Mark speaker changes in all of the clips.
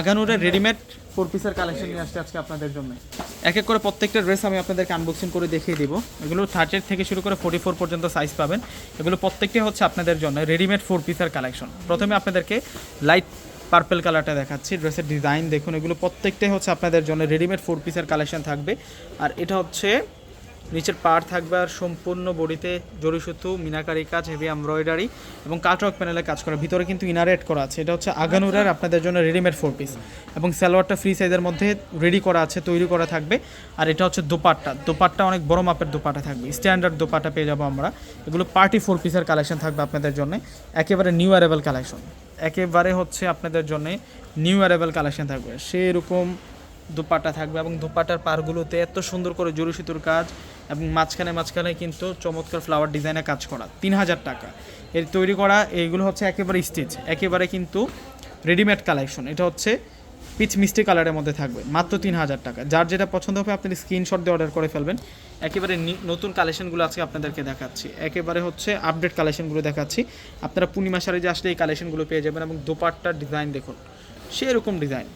Speaker 1: আগানুরের readymade four পিসের collection নিয়ে আসছে আজকে আপনাদের জন্য। এক এক করে প্রত্যেকটা ড্রেস আমি আপনাদেরকে আনবক্সিং করে দেখিয়ে দিব। এগুলো থার্টির থেকে শুরু করে ফোর্টি ফোর পর্যন্ত সাইজ পাবেন। এগুলো প্রত্যেকটি হচ্ছে আপনাদের জন্য রেডিমেড ফোর পিসের কালেকশন প্রথমে আপনাদেরকে লাইট পার্পেল কালারটা দেখাচ্ছি ড্রেসের ডিজাইন দেখুন। এগুলো প্রত্যেকটাই হচ্ছে আপনাদের জন্য রেডিমেড ফোর পিসের কালেকশন থাকবে। আর এটা হচ্ছে নিচের পার থাকবে আর সম্পূর্ণ বডিতে জরি সুতু মিনাকারি কাজ হেভি এমব্রয়ডারি এবং কাটওয়ার্ক প্যানেলে কাজ করা। ভিতরে কিন্তু ইনারেট করা আছে। এটা হচ্ছে আগানুরার আপনাদের জন্য রেডিমেড ফোর পিস এবং সালোয়ারটা ফ্রি সাইজের মধ্যে রেডি করা আছে তৈরি করা থাকবে। আর এটা হচ্ছে দোপাট্টা। দোপাট্টা অনেক বড় মাপের দোপাটা থাকবে। স্ট্যান্ডার্ড দোপাটা পেয়ে যাব আমরা। এগুলো পার্টি ফোর পিসের কালেকশন থাকবে আপনাদের জন্য। একেবারে নিউ অ্যারেবল কালেকশন একেবারে হচ্ছে আপনাদের জন্য নিউ অ্যারেবল কালেকশন থাকবে। সেরকম দোপাট্টা থাকবে এবং দোপাট্টার পারগুলোতে এত সুন্দর করে জরু সুতোর কাজ এবং মাঝখানে মাঝখানে কিন্তু চমৎকার ফ্লাওয়ার ডিজাইনে কাজ করা। তিন হাজার টাকা। এর তৈরি করা এইগুলো হচ্ছে একেবারে স্টিচ একেবারে কিন্তু রেডিমেড কালেকশন এটা হচ্ছে পিচ মিষ্টি কালারের মধ্যে থাকবে, মাত্র তিন হাজার টাকা। যার যেটা পছন্দ হবে আপনি স্ক্রিনশট দিয়ে অর্ডার করে ফেলবেন। একেবারে নতুন কালেকশনগুলো আজকে আপনাদেরকে দেখাচ্ছি। একেবারে হচ্ছে আপডেট কালেকশনগুলো দেখাচ্ছি। আপনারা পূর্ণিমা সারে যে আসলে এই কালেকশনগুলো পেয়ে যাবেন এবং দোপাট্টার ডিজাইন দেখুন। সেরকম ডিজাইন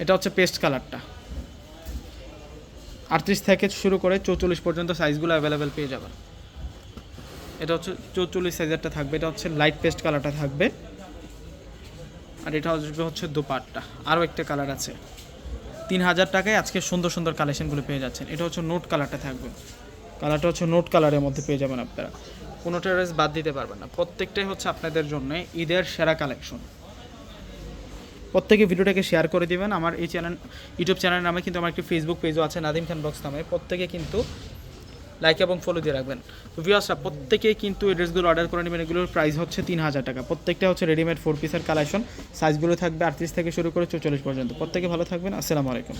Speaker 1: এটা হচ্ছে পেস্ট কালারটা আটত্রিশ থেকে শুরু করে চৌচল্লিশ পর্যন্ত সাইজগুলো অ্যাভেলেবেল পেয়ে যাবেন। এটা হচ্ছে চৌচল্লিশ সাইজেরটা থাকবে, এটা হচ্ছে লাইট পেস্ট কালারটা থাকবে। আর এটা আসবে হচ্ছে দোপাট্টা। আরও একটা কালার আছে। তিন হাজার টাকায় আজকে সুন্দর সুন্দর কালেকশনগুলো পেয়ে যাচ্ছেন। এটা হচ্ছে নোট কালারটা থাকবে। কালারটা হচ্ছে নোট কালারের মধ্যে পেয়ে যাবেন আপনারা। কোনোটা ড্রেস বাদ দিতে পারবেন না। প্রত্যেকটাই হচ্ছে আপনাদের জন্য ঈদের সেরা কালেকশন প্রত্যেকে ভিডিওটাকে শেয়ার করে দেবেন। আমার এই চ্যানেল ইউটিউব চ্যানেলের নামে কিন্তু আমার একটি ফেসবুক পেজও আছে নাদিম খান বক্স নামে। প্রত্যেকে কিন্তু লাইক এবং ফলো দিয়ে রাখবেন। তো ভিউয়ার্সরা প্রত্যেকেই কিন্তু এই ড্রেসগুলো অর্ডার করে নেবেন। এগুলোর প্রাইস হচ্ছে তিন হাজার টাকা। প্রত্যেকটা হচ্ছে রেডিমেড ফোর পিসের কালেকশন সাইজগুলো থাকবে আটত্রিশ থেকে শুরু করে চৌচল্লিশ পর্যন্ত। প্রত্যেকে ভালো থাকবেন। আসসালামু আলাইকুম।